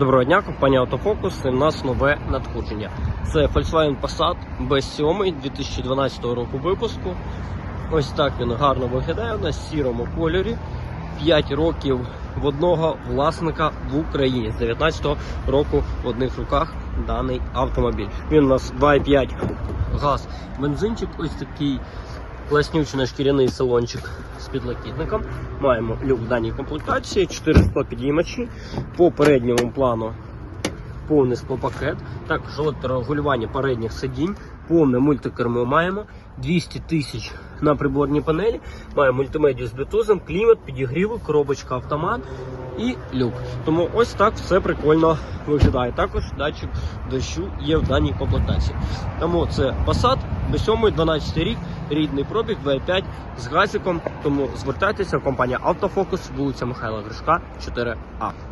Доброго дня, компанія Автофокус. І в нас нове надходження. Це Volkswagen Passat B7 2012 року випуску. Ось так він гарно виглядає в сірому кольорі. 5 років в одного власника в Україні. З 19-го року в одних руках даний автомобіль. Він у нас 2,5 газ. Бензинчик ось такий класнючий шкіряний салончик з підлокітником. Маємо люк в даній комплектації, 400 підіймачі. По передньому плану повний склопакет, також електрорегулювання передніх сидінь, повне мультикермо маємо, 200 тисяч на приборній панелі, маємо мультимедію з блютузом, клімат, підігріви, коробочка автомат і люк. Тому ось так все прикольно виглядає. Також датчик дощу є в даній комплектації. Тому це Passat B7, 12 рік, рідний пробіг 2.5 з газиком. Тому звертайтеся, компанія Автофокус, вулиця Михайла Гришка, 4А.